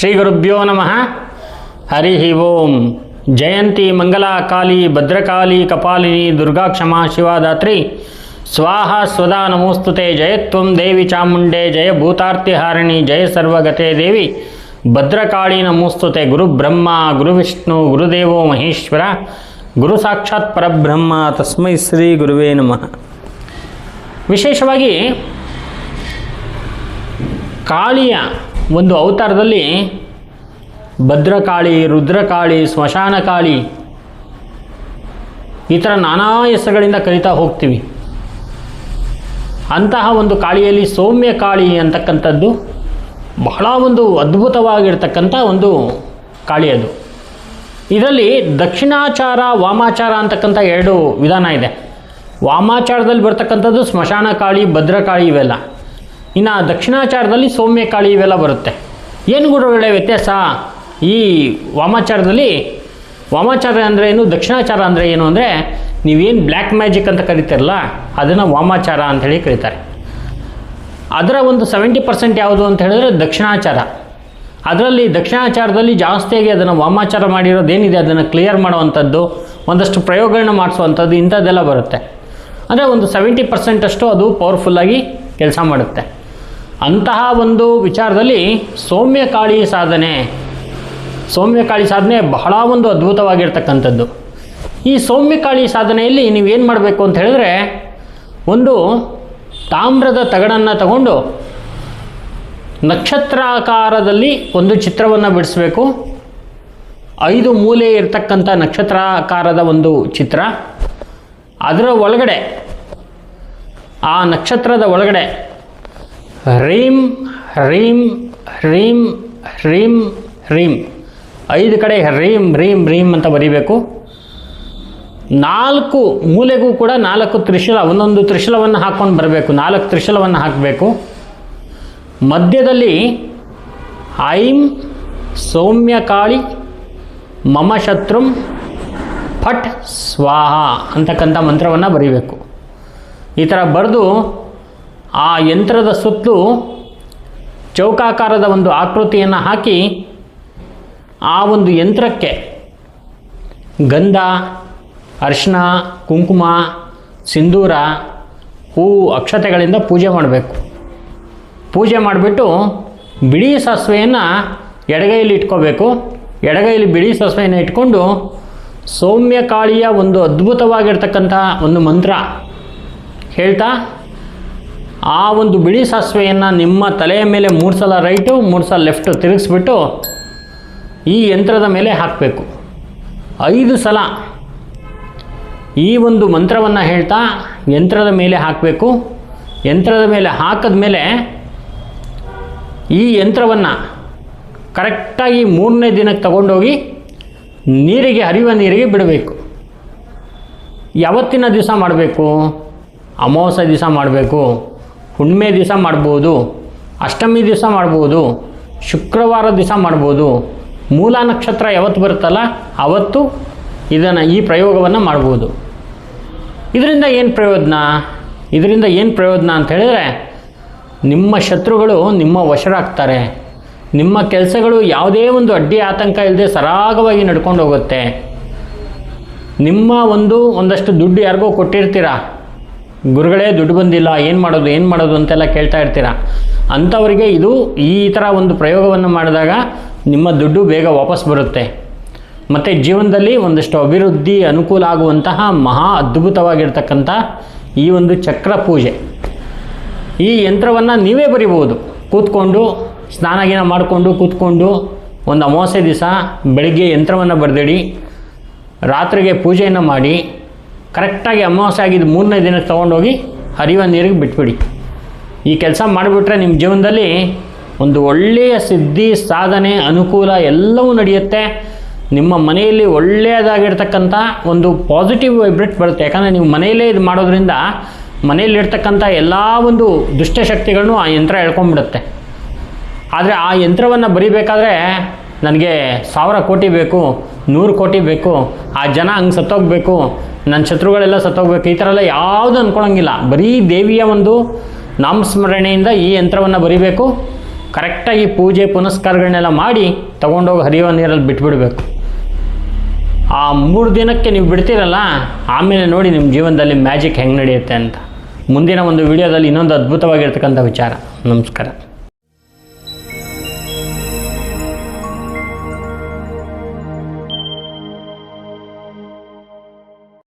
ಶ್ರೀ ಗುರುಭ್ಯೋ ನಮಃ. ಹರಿ ಓಂ. ಜಯಂತಿ ಮಂಗಲಾ ಕಾಳಿ ಭದ್ರಕಾಳಿ ಕಪಾಲಿನಿ ದುರ್ಗಾ ಕ್ಷಮಾ ಶಿವಾದಾತ್ರಿ. ಸ್ವಾಹ ಸ್ವದಾ ನಮೋಸ್ತುತೆ. ಜಯತ್ವಂ ದೇವಿ ಚಾಮುಂಡೆ. ಜಯ ಭೂತಾರ್ತಿಹಾರಿಣಿ ಜಯ ಸರ್ವಗತೆ ದೇವಿ. ಭದ್ರಕಾಳಿ ನಮೋಸ್ತುತೆ. ಗುರು ಬ್ರಹ್ಮ, ಗುರು ವಿಷ್ಣು ಗುರುದೇವೋ ಮಹೇಶ್ವರ. ಗುರು ಸಾಕ್ಷಾತ್ ಪರಬ್ರಹ್ಮ. ತಸ್ಮೈ ಶ್ರೀ ಗುರುವೇ ನಮಃ. ವಿಶೇಷವಾಗಿ ಕಾಳಿಯ ಒಂದು ಅವತಾರದಲ್ಲಿ ಭದ್ರಕಾಳಿ, ರುದ್ರಕಾಳಿ, ಸ್ಮಶಾನಕಾಳಿ ಈ ಥರ ನಾನಾ ಹೆಸರುಗಳಿಂದ ಕರಿತಾ ಹೋಗ್ತೀವಿ. ಅಂತಹ ಒಂದು ಕಾಳಿಯಲ್ಲಿ ಸೌಮ್ಯ ಕಾಳಿ ಅಂತಕ್ಕಂಥದ್ದು ಬಹಳ ಒಂದು ಅದ್ಭುತವಾಗಿರ್ತಕ್ಕಂಥ ಒಂದು ಕಾಳಿ ಅದು. ಇದರಲ್ಲಿ ದಕ್ಷಿಣಾಚಾರ, ವಾಮಾಚಾರ ಅಂತಕ್ಕಂಥ ಎರಡು ವಿಧಾನ ಇದೆ. ವಾಮಾಚಾರದಲ್ಲಿ ಬರ್ತಕ್ಕಂಥದ್ದು ಸ್ಮಶಾನ ಕಾಳಿ ಭದ್ರಕಾಳಿ ಇವೆಲ್ಲ. ಇನ್ನು ದಕ್ಷಿಣಾಚಾರದಲ್ಲಿ ಸೌಮ್ಯ ಕಾಳಿ ಇವೆಲ್ಲ ಬರುತ್ತೆ. ಏನು ಗುರುಗಳೇ ವ್ಯತ್ಯಾಸ? ಈ ವಾಮಾಚಾರದಲ್ಲಿ ವಾಮಾಚಾರ ಅಂದರೆ ಏನು, ದಕ್ಷಿಣಾಚಾರ ಅಂದರೆ ಏನು ಅಂದರೆ ನೀವೇನು ಬ್ಲ್ಯಾಕ್ ಮ್ಯಾಜಿಕ್ ಅಂತ ಕರಿತೀರಲ್ಲ, ಅದನ್ನು ವಾಮಾಚಾರ ಅಂಥೇಳಿ ಕರೀತಾರೆ. ಅದರ ಒಂದು ಸೆವೆಂಟಿ ಪರ್ಸೆಂಟ್ ಯಾವುದು ಅಂತ ಹೇಳಿದ್ರೆ ದಕ್ಷಿಣಾಚಾರ. ಅದರಲ್ಲಿ ದಕ್ಷಿಣಾಚಾರದಲ್ಲಿ ಜಾಸ್ತಿಯಾಗಿ ಅದನ್ನು ವಾಮಾಚಾರ ಮಾಡಿರೋದೇನಿದೆ, ಅದನ್ನು ಕ್ಲಿಯರ್ ಮಾಡುವಂಥದ್ದು, ಒಂದಷ್ಟು ಪ್ರಯೋಗಗಳನ್ನ ಮಾಡಿಸುವಂಥದ್ದು ಇಂಥದ್ದೆಲ್ಲ ಬರುತ್ತೆ. ಅಂದರೆ ಒಂದು ಸೆವೆಂಟಿ ಪರ್ಸೆಂಟಷ್ಟು ಅದು ಪವರ್ಫುಲ್ಲಾಗಿ ಕೆಲಸ ಮಾಡುತ್ತೆ. ಅಂತಹ ಒಂದು ವಿಚಾರದಲ್ಲಿ ಸೌಮ್ಯಕಾಳಿ ಸಾಧನೆ. ಸೌಮ್ಯಕಾಳಿ ಸಾಧನೆ ಬಹಳ ಒಂದು ಅದ್ಭುತವಾಗಿರ್ತಕ್ಕಂಥದ್ದು. ಈ ಸೌಮ್ಯಕಾಳಿ ಸಾಧನೆಯಲ್ಲಿ ನೀವೇನು ಮಾಡಬೇಕು ಅಂತ ಹೇಳಿದ್ರೆ, ಒಂದು ತಾಮ್ರದ ತಗಡನ್ನು ತಗೊಂಡು ನಕ್ಷತ್ರಾಕಾರದಲ್ಲಿ ಒಂದು ಚಿತ್ರವನ್ನು ಬಿಡಿಸಬೇಕು. ಐದು ಮೂಲೆ ಇರತಕ್ಕಂಥ ನಕ್ಷತ್ರಾಕಾರದ ಒಂದು ಚಿತ್ರ. ಅದರ ಒಳಗಡೆ, ಆ ನಕ್ಷತ್ರದ ಒಳಗಡೆ ಹ್ರೀಂ ರೀಮ್ ರೀಮ್ ರೀಮ್ ರೀಮ್. ಐದು ಕಡೆ ರೀಮ್ ರೀಮ್ ರೀಮ್ ಅಂತ ಬರೀಬೇಕು. ನಾಲ್ಕು ಮೂಲೆಗೂ ಕೂಡ ನಾಲ್ಕು ತ್ರಿಶೂಲ, ಒಂದೊಂದು ತ್ರಿಶೂಲವನ್ನು ಹಾಕ್ಕೊಂಡು ಬರಬೇಕು. ನಾಲ್ಕು ತ್ರಿಶೂಲವನ್ನು ಹಾಕಬೇಕು. ಮಧ್ಯದಲ್ಲಿ ಐಂ, ಸೌಮ್ಯ ಕಾಳಿ, ಮಮ ಶತ್ರುಂ, ಫಟ್ ಸ್ವಾಹ ಅಂತಕ್ಕಂಥ ಮಂತ್ರವನ್ನು ಬರೀಬೇಕು. ಈ ಥರ ಬರೆದು ಆ ಯಂತ್ರದ ಸುತ್ತಲೂ ಚೌಕಾಕಾರದ ಒಂದು ಆಕೃತಿಯನ್ನು ಹಾಕಿ ಆ ಒಂದು ಯಂತ್ರಕ್ಕೆ ಗಂಧ ಅರ್ಶಿನ ಕುಂಕುಮ, ಸಿಂಧೂರ ಹೂವು ಅಕ್ಷತೆಗಳಿಂದ ಪೂಜೆ ಮಾಡಬೇಕು. ಪೂಜೆ ಮಾಡಿಬಿಟ್ಟು ಬಿಳಿ ಸಾಸಿವೆಯನ್ನು ಎಡಗೈಲಿ ಇಟ್ಕೋಬೇಕು. ಎಡಗೈಲಿ ಬಿಳಿ ಸಾಸಿವೆಯನ್ನು ಇಟ್ಕೊಂಡು ಸೌಮ್ಯ ಕಾಳಿಯ ಒಂದು ಅದ್ಭುತವಾಗಿರ್ತಕ್ಕಂಥ ಒಂದು ಮಂತ್ರ ಹೇಳ್ತಾ ಆ ಒಂದು ಬಿಳಿ ಸಾಸಿವೆಯನ್ನು ನಿಮ್ಮ ತಲೆಯ ಮೇಲೆ ಮೂರು ಸಲ ರೈಟು ಮೂರು ಸಲ ಲೆಫ್ಟು ತಿರುಗಿಸ್ಬಿಟ್ಟು ಈ ಯಂತ್ರದ ಮೇಲೆ ಹಾಕಬೇಕು. ಐದು ಸಲ ಈ ಒಂದು ಮಂತ್ರವನ್ನು ಹೇಳ್ತಾ ಯಂತ್ರದ ಮೇಲೆ ಹಾಕಬೇಕು. ಯಂತ್ರದ ಮೇಲೆ ಹಾಕಿದ ಮೇಲೆ ಈ ಯಂತ್ರವನ್ನು ಕರೆಕ್ಟಾಗಿ ಮೂರನೇ ದಿನಕ್ಕೆ ತಗೊಂಡೋಗಿ ನೀರಿಗೆ ಹರಿಯುವ ನೀರಿಗೆ ಬಿಡಬೇಕು. ಯಾವತ್ತಿನ ದಿವಸ ಮಾಡಬೇಕು? ಅಮಾವಾಸ್ಯೆ ದಿವಸ ಮಾಡಬೇಕು. ಹುಣ್ಣಿಮೆ ದಿವಸ ಮಾಡ್ಬೋದು, ಅಷ್ಟಮಿ ದಿವಸ ಮಾಡ್ಬೋದು, ಶುಕ್ರವಾರ ದಿವಸ ಮಾಡ್ಬೋದು, ಮೂಲ ನಕ್ಷತ್ರ ಯಾವತ್ತು ಬರುತ್ತಲ್ಲ, ಅವತ್ತು ಇದನ್ನು ಈ ಪ್ರಯೋಗವನ್ನು ಮಾಡ್ಬೋದು. ಇದರಿಂದ ಏನು ಪ್ರಯೋಜನ? ಇದರಿಂದ ಏನು ಪ್ರಯೋಜನ ಅಂತ ಹೇಳಿದ್ರೆ, ನಿಮ್ಮ ಶತ್ರುಗಳು ನಿಮ್ಮ ವಶರಾಗ್ತಾರೆ. ನಿಮ್ಮ ಕೆಲಸಗಳು ಯಾವುದೇ ಒಂದು ಅಡ್ಡಿ ಆತಂಕ ಇಲ್ಲದೆ ಸರಾಗವಾಗಿ ನಡ್ಕೊಂಡು ಹೋಗುತ್ತೆ. ನಿಮ್ಮ ಒಂದು ಒಂದಷ್ಟು ದುಡ್ಡು ಯಾರಿಗೋ ಕೊಟ್ಟಿರ್ತೀರಾ? ಗುರುಗಳೇ, ದುಡ್ಡು ಬಂದಿಲ್ಲ, ಏನು ಮಾಡೋದು ಏನು ಮಾಡೋದು ಅಂತೆಲ್ಲ ಕೇಳ್ತಾ ಇರ್ತೀರಾ? ಅಂಥವರಿಗೆ ಇದು ಈ ಥರ ಒಂದು ಪ್ರಯೋಗವನ್ನು ಮಾಡಿದಾಗ ನಿಮ್ಮ ದುಡ್ಡು ಬೇಗ ವಾಪಸ್ ಬರುತ್ತೆ. ಮತ್ತು ಜೀವನದಲ್ಲಿ ಒಂದಷ್ಟು ಅಭಿವೃದ್ಧಿ, ಅನುಕೂಲ ಆಗುವಂತಹ ಮಹಾ ಅದ್ಭುತವಾಗಿರ್ತಕ್ಕಂಥ ಈ ಒಂದು ಚಕ್ರ ಪೂಜೆ. ಈ ಯಂತ್ರವನ್ನು ನೀವೇ ಬರಿಬೋದು ಕೂತ್ಕೊಂಡು, ಸ್ನಾನಗಿನ ಮಾಡಿಕೊಂಡು, ಕೂತ್ಕೊಂಡು ಒಂದು ಅಮಾವಾಸ್ಯೆ ದಿವಸ ಬೆಳಗ್ಗೆ ಯಂತ್ರವನ್ನು ಬರೆದಿಡಿ, ರಾತ್ರಿಗೆ ಪೂಜೆಯನ್ನು ಮಾಡಿ ಕರೆಕ್ಟಾಗಿ ಅಮಾವಾಸ್ಯೆ ಆಗಿದ್ದು ಮೂರನೇ ದಿನಕ್ಕೆ ತೊಗೊಂಡೋಗಿ ಹರಿಯುವ ನೀರಿಗೆ ಬಿಟ್ಬಿಡಿ. ಈ ಕೆಲಸ ಮಾಡಿಬಿಟ್ರೆ ನಿಮ್ಮ ಜೀವನದಲ್ಲಿ ಒಂದು ಒಳ್ಳೆಯ ಸಿದ್ಧಿ, ಸಾಧನೆ, ಅನುಕೂಲ ಎಲ್ಲವೂ ನಡೆಯುತ್ತೆ. ನಿಮ್ಮ ಮನೆಯಲ್ಲಿ ಒಳ್ಳೆಯದಾಗಿರ್ತಕ್ಕಂಥ ಒಂದು ಪಾಸಿಟಿವ್ ವೈಬ್ರೇಟ್ ಬರುತ್ತೆ. ಯಾಕಂದರೆ ನೀವು ಮನೆಯಲ್ಲೇ ಇದು ಮಾಡೋದ್ರಿಂದ ಮನೆಯಲ್ಲಿರ್ತಕ್ಕಂಥ ಎಲ್ಲ ಒಂದು ದುಷ್ಟಶಕ್ತಿಗಳನ್ನು ಆ ಯಂತ್ರ ಹೇಳ್ಕೊಂಡ್ಬಿಡುತ್ತೆ ಆದರೆ ಆ ಯಂತ್ರವನ್ನು ಬರಿಬೇಕಾದ್ರೆ ನನಗೆ ಸಾವಿರ ಕೋಟಿ ಬೇಕು, ನೂರು ಕೋಟಿ ಬೇಕು, ಆ ಜನ ಹಂಗೆ ಸತ್ತೋಗ್ಬೇಕು ನನ್ನ ಶತ್ರುಗಳೆಲ್ಲ ಸತ್ತೋಗ್ಬೇಕು, ಈ ಥರ ಎಲ್ಲ ಯಾವುದು ಅಂದ್ಕೊಳ್ಳೋಂಗಿಲ್ಲ ಬರೀ ದೇವಿಯ ಒಂದು ನಾಮಸ್ಮರಣೆಯಿಂದ ಈ ಯಂತ್ರವನ್ನು ಬರಿಬೇಕು. ಕರೆಕ್ಟಾಗಿ ಪೂಜೆ ಪುನಸ್ಕಾರಗಳನ್ನೆಲ್ಲ ಮಾಡಿ ತೊಗೊಂಡೋಗಿ ಹರಿಯುವ ನೀರಲ್ಲಿ ಬಿಟ್ಬಿಡಬೇಕು. ಆ ಮೂರು ದಿನಕ್ಕೆ ನೀವು ಬಿಡ್ತೀರಲ್ಲ, ಆಮೇಲೆ ನೋಡಿ ನಿಮ್ಮ ಜೀವನದಲ್ಲಿ ಮ್ಯಾಜಿಕ್ ಹೆಂಗೆ ನಡೆಯುತ್ತೆ ಅಂತ. ಮುಂದಿನ ಒಂದು ವಿಡಿಯೋದಲ್ಲಿ ಇನ್ನೊಂದು ಅದ್ಭುತವಾಗಿರ್ತಕ್ಕಂಥ ವಿಚಾರ. ನಮಸ್ಕಾರ.